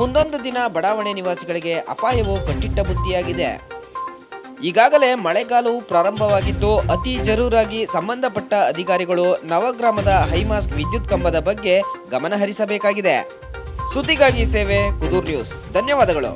ಮುಂದೊಂದು ದಿನ ಬಡಾವಣೆ ನಿವಾಸಿಗಳಿಗೆ ಅಪಾಯವು ಕಟ್ಟಿಟ್ಟ ಬುತ್ತಿಯಾಗಿದೆ ಈಗಾಗಲೇ ಮಳೆಗಾಲವು ಪ್ರಾರಂಭವಾಗಿದ್ದು ಅತಿ ಜರೂರಾಗಿ ಸಂಬಂಧಪಟ್ಟ ಅಧಿಕಾರಿಗಳು ನವಗ್ರಾಮದ ಹೈಮಾಸ್ಕ್ ವಿದ್ಯುತ್ ಕಂಬದ ಬಗ್ಗೆ ಗಮನ ಹರಿಸಬೇಕಾಗಿದೆ ಸುದ್ದಿಗಾಗಿ ಸೇವೆ ಕುದೂರ್ ನ್ಯೂಸ್. ಧನ್ಯವಾದಗಳು.